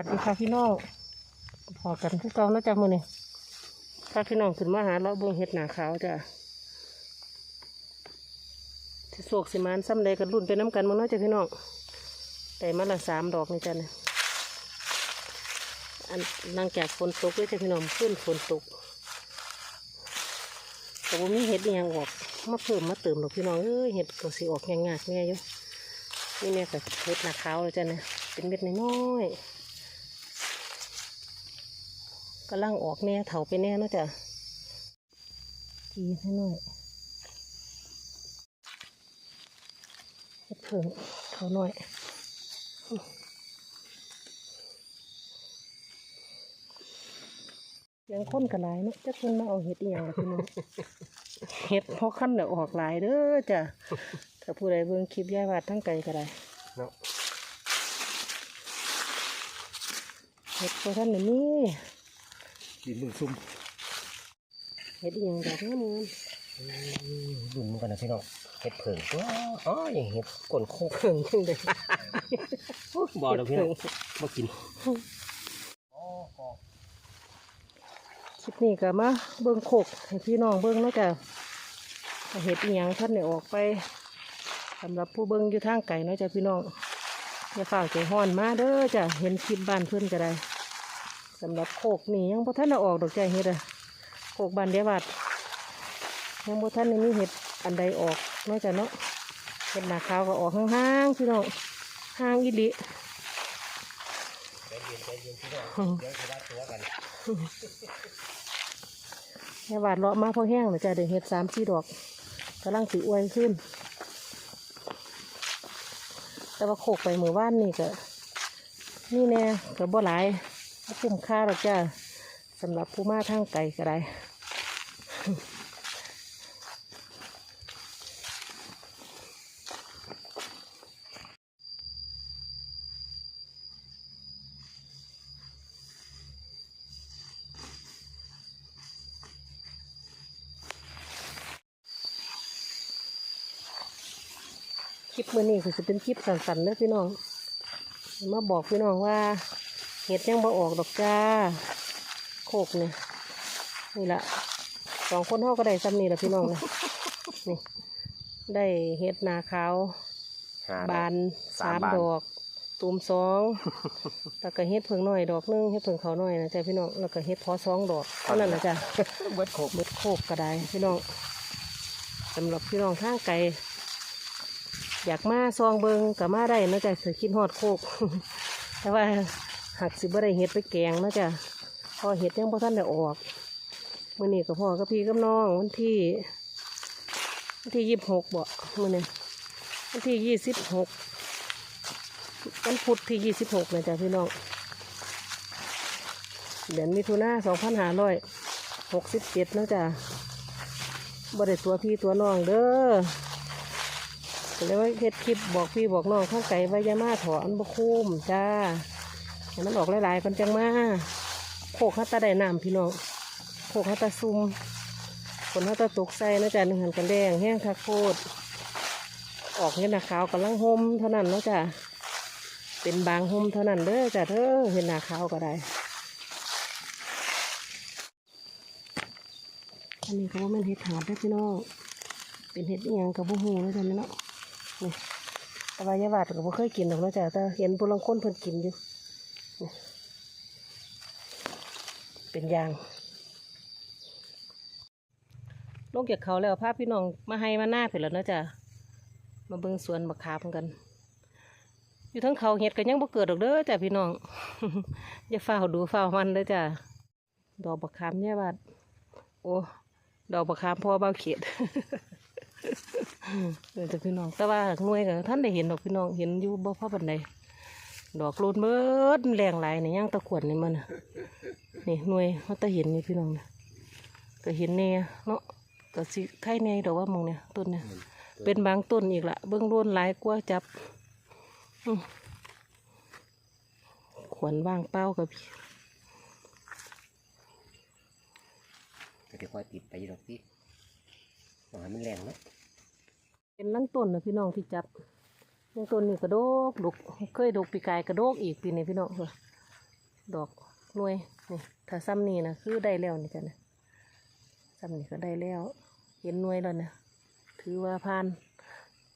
วัสดีค่ะพี่น้องพอกันคือเก่าแล้วจ้ะมือนี้ค่ะพี่น้องขึ้นมาหาเลาเบิ่งเห็ดหนาขาวจ้ะสิโศกสิมานซ้ำใดกันรุ่นไปน้ำกันมั้งเนาะจ้ะพี่น้องแต่มาละสามดอกนี่จ้ะเนี่ยอันหลังจากฝนตกเลยจ้ะพี่น้องขึ้นฝนตกแต่ว่ามีเห็ดยังออกมาเพิ่มมาเติมดอกพี่น้องเอ้ยเห็ดก็สิออกงากๆแน่อยู่นี่เนี่ยกับเม็ดหนาขาวเลยจ้ะเนี่ยเป็นเม็ดน้อยๆ กำลังออกแน่เถาไปแน่เนาะจ้ะกีให้หน่อยเฮ็ดเพิ่งเขาหน่อยยังค้นกระไรเนาะจะคนมาเอาเห็ดอีหยังล่ะพี่น้องเห็ดพอขั้นเดี๋ยวออกหลายเด้อจ้ะถ้าผู้ใดเบิ่งคลิปย่ายวาดทั้งไกลก็ได้เนาะเห็ดพอท่านเดี๋ยวนี้ ดินมึงซุ่มเห็ดอหย่างดอกงามงามดุนมึงกันนะพี่น้องเห็ดเผิงตัวอ๋ออย่างเห็ดก้นโคกเพิ่งขึ้นเลยบ่อเดี๋ยวพี่น้องมากินคลิปนี้ก็มาเบิ่งโคกให้พี่น้องเบิ่งเนาะจ้ะว่าเห็ดอีหยังท่านเนี่ยออกไปสำหรับผู้เบิ่งอยู่ทางไกลเนาะจ้ะพี่น้องอย่าฝ่าใจห้อนมาเด้อจ้ะเห็นคลิปบ้านเพื่อนก็ได้ สำหรับโคกนี่ยังบ่ท่านออกดอกใจเห็ดอะโคกบานเดียวัดยังบ่ท่านได้มีเห็ดอันใดออกนาะจ้ะเนาะเห็ดหนาขาวก็ออกห่างๆพี่น้องห่างอีลีใจเดี๋ยวจะได้ตัวกันแม่หวาดเลาะมาพอแห้งเลยจ้ะเดี๋ยวเห็ดสามสี่ดอกกำลังสีอวยขึ้น แต่ว่าโขกไปเมื่อวานนี่ก็นี่แน่ก็บ่หลาย คุ้มค่าหรอกจ้ะสำหรับผู้มาทางไกลก็ได้คลิปมื้อนี้ก็จะเป็นคลิปสั้นๆเด้อพี่น้อง มาบอกพี่น้องว่า เห็ดยังบ่ออกดอกจ้า โคกนี่นี่ละสองคนเฮาก็ได้ซ้ำนี่ละพี่น้องนะนี่ ได้เห็ดนาขาวบานสามดอก ตูมสองแล้วก็เห็ดเพิงน้อยดอกหนึงเห็ดเพิงเขาน้อยนะจ้ะพี่น้องแล้วก็เห็ดพอสองดอกเท่านั้นนะจ้ะ เบิดโคก เม็ดโคกก็ได้พี่น้องสำหรับพี่น้องทางไกลอยากมาซองเบิงกับมาได้นะจ๊ะเสือคิดฮอดโคก แต่ว่า หักสิบ่ได้เห็ดไปแกงนะจ๊ะพอเห็ดยังพอท่านได้ออกมื่อนี้ก็พ่อกับพี่กับน้องวันที่วันที่ยี่สิบหกบ่มื่อนี้วันที่ยี่สิบหกวันพุธที่ยี่สิบหกนะจ๊ะพี่น้องเดือนมิถุนาสองพันห้าร้อยหกสิบเจ็ดนะจ๊ะบ่ได้ตัวพี่ตัวน้องเด้อก็เลยว่าเฮ็ดคลิปบอกพี่บอกน้องข้างไก่ไวยามาถอนบ่คุ้มจ้า ให้มันออกหลายๆกันจังมาโคกฮัตตาได้น้ำพี่น้องโคกฮัตตาซุมฝนฮัตตาตกใส่นะจ๊ะหนึ่งหันกันแดงแห้งคักโคตรออกเห็นหนาขาวกำลังห่มเท่านั้นนะจ้ะเป็นบางห่มเท่านั้นเด้อจ้ะเธอเห็นหนาขาวก็ได้อันนี้ก็ว่ามันเห็ดหาดได้พี่น้องเป็นเห็ดยังกับบุหูแล้วจ้ะแม่เนาะนี่แต่ว่ายาบาดก็บ่เคยกินหรอกนะจ๊ะแต่เห็นบุรังคนเพิ่นกินอยู่ เป็นยาง ลงจากเขาแล้วพาพพี่น้องมาให้มาหน้าเพิ่นแล้วนะจ๊ะมาเบิ่งสวนมะขามกัน อยู่ทั้งเขาเห็ดก็ยังบ่เกิดดอกเด้อจ้ะพี่น้องอย่าเฝ้าดูเฝ้ามันเด้อจ้ะดอกบักขามเนี่ยบาดโอ้ดอกบะขามพ่อเบ้าเขียดเออแต่พี่น้องแต่ว่าหน่วยกับท่านได้เห็นดอกพี่น้องเห็นอยู่บ่พ่อบันได ดอกโลนเบิดแรงหลายนี่ย่างตะขวนนี่มันน่ะนี่หน่วยเขาตะเห็นนี่พี่น้องนะก็เห็นแน่เนาะก็สิไข่แน่ดอกว่ามองเนี่ยต้นเนี่ยเป็นบางต้นอีกละเบื้องโลนหลายกว่าจับอื้อขวนว่างเป้ากับพี่ก็จะค่อยติดไปอยู่ดอกพี่หน่อยมันแรงเนาะเป็นลังต้นนะพี่น้องที่จับ ลังต้นนี่กระโดกดกเคยดกปีกายกระโดกอีกปีนี้พี่น้องเออดอกหน่วยนี่ถ้าซ้ำนี่นะคือได้แล้วนี่จ้ะนะซ้ำนี่ก็ได้แล้ว เห็นหน่วยแล้วนะถือว่าผ่าน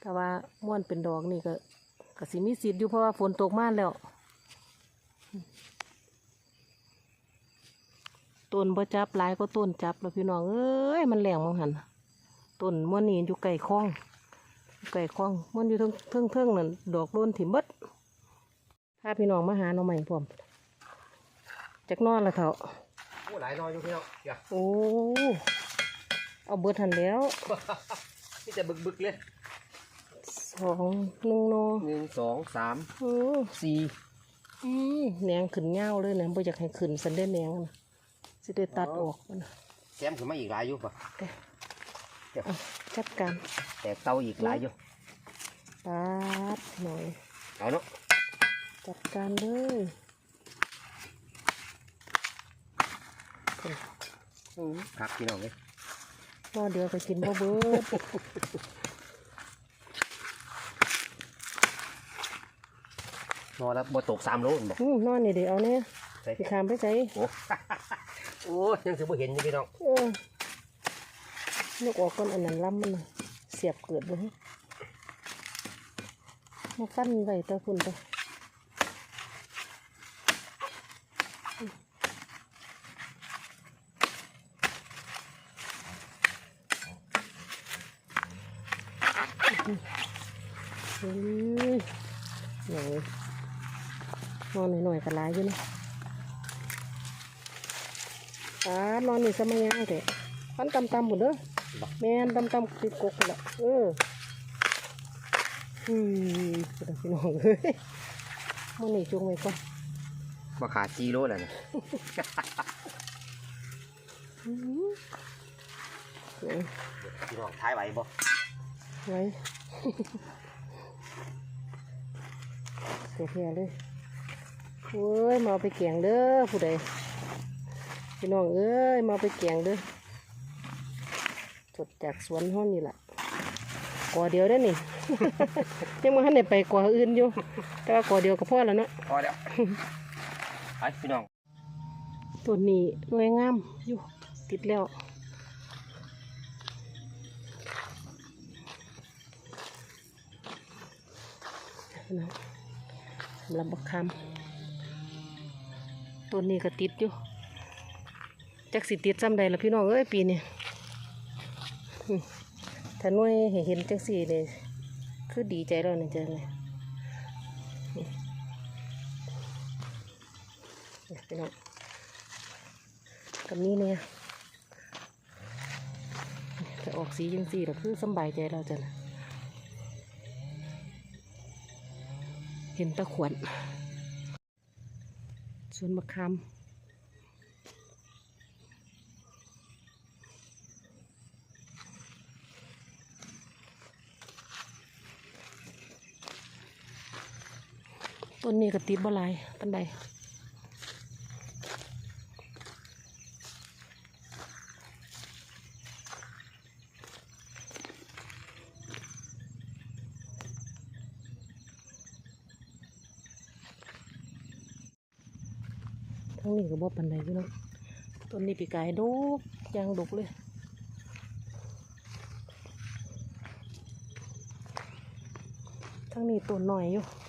แต่ว่าม้วนเป็นดอกนี่ก็ก็สิมีสิทธิ์อยู่เพราะว่าฝนตกมากแล้วต้นบ่จับหลายก็ต้นจับแล้วพี่น้องเอ้ยมันแหลงมองหันต้นม้วนนี่อยู่ไก่คล้อง ไก่คลองม้วนอยู่เทิงเทิงเทิงนั่นดอกโลนถิ่มเบิดพาพี่น้องมาหาหน่อใหม่พร้อมจักนอนละเถาโอ้หลายนอนอยู่พี่น้องอย่าโอ้เอาเบิดหันแล้วนี่จะบึกบึกๆเลยสองหนึ่งโนหนึ่งสองสามโอ้สี่อืมแหนงขึ้นเงาวเลยนะบ่อยากให้ขึ้นสันเด้แหนงนะสิได้ตัดออกมันนะแซมขึ้นมาอีกหลายอยู่ป่ะเอา จัดการแตกเตาอีกหลายอยู่ตัดหน่อยเอาเนาะจัดการเลยครับพี่น้องเลยนอเดียวก็กินบ่เบิดนอนแล้วบ่ตกสามโลนบ่อืมนอนนี่เดี๋ยวเอาเนี่ยใส่สิขามไปใส่โอ้โอ้ยังถือบ่เห็นอยู่พี่น้องเออ ลูกออกก่อนอันนั้นล้ำมันเสียบเกิดเลยมาฟันไว้ตะคุณตะอืมหน่อยนอนหน่อยๆก็หลายอยู่นาะอ่านอนนี่สมัยยังเถอะพันตำตำหมดเด้อ แม่นตำตำติดกกนั่นละเอออืมเดี๋ยวพี่น้องเอ้ยมันนี่จุงไว้ก่อนมาขาดจีโลแล้วนะอืมเดี๋ยวพี่น้องท้ายไหวบ่ไว้เสียเพียเลยเว้ยมาเอาไปแกงเด้อผู้ใดพี่น้องเอ้ยมาเอาไปแกงเด้อ สดจากสวนห้องนี่แหละกอเดียวได้อนี่ ยังมาทันได้ไปกออื่นอยู่ แต่ว่ากอเดียวก็พอแล้วเนาะพอแล้วไปพี่น้องต้นนี้หน่วยงามอยู่ติดแล้วนะสำหรับบักคำต้นนี้ก็ติดอยู่จักสิติดซ้ำใดละพี่น้องเอ้ยปีนี้อืม ถ้าหน่วยให้เห็นจังสี่เลยคือดีใจแล้วนี่จ้ะเลยอืมนี่พี่น้องกับนี้เนี่ยจะออกสีจังสีเราคือสบายใจเราจะนะเห็นตะขวนส่วนมะขาม ต้นนี้ก็ติดบ่หลายปันใดทั้งนี้ก็บ่ปันใดพี่น้องต้นนี้ปีกายดกยางดกเลยทั้งนี้ต้นหน่อยอยู่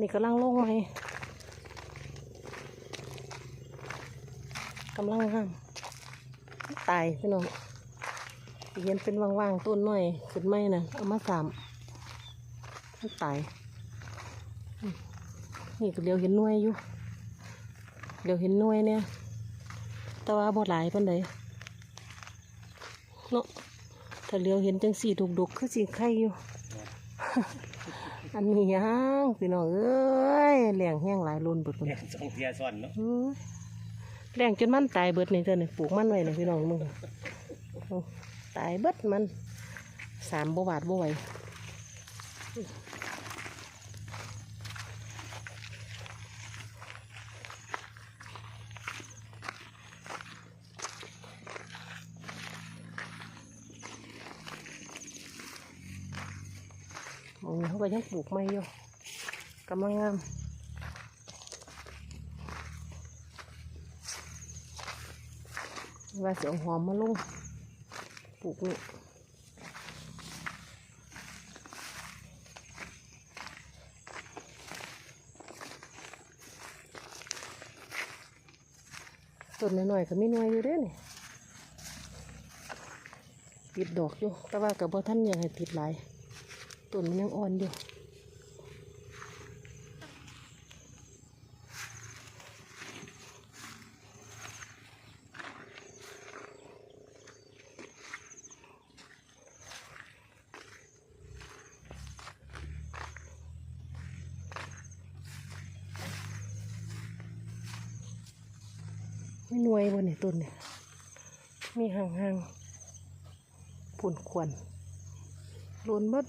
นี่กำลังลงไหมกำลังห้ามตายพี่น้องเย็นเป็นว่างๆต้นหน่อยขึ้นไหมนะเอามาสามมันตาย นี่ก็เดียวเห็นหน่วยอยู่เดียวเห็นหน่วยเนี่ยแต่ว่าบ่หลายปานใดเนาะถ้าเลียวเห็นจังสีดุกดุกๆคือสีไข่อยู่ อันนี้ยังพี่น้องเอ้ยแรงแห้งหลายลุนเบิดคนสองเทียซ้อนเนาะแรงจนมันตายเบิดนี่เจ้านี่ปลูกมันไว้นี่พี่น้องมึงเอาตายเบิดมันสามบวาทบ่ไหว งนี้เขาก็ยังปลูกไม่อยู่กำลังงามว่าเสียงหอมมาลงปลูกนี่ต้นหน่อยๆก็มีหน่วยอยู่ด้วยนี่ติดดอกอยู่ แต่ว่ากับพ่อท่านยังให้ติดหลาย ต้นมันยังอ่อนอยู่ไม่นวยบนนี่ต้นเนี่ย มีห่างๆผุนควนโลนบด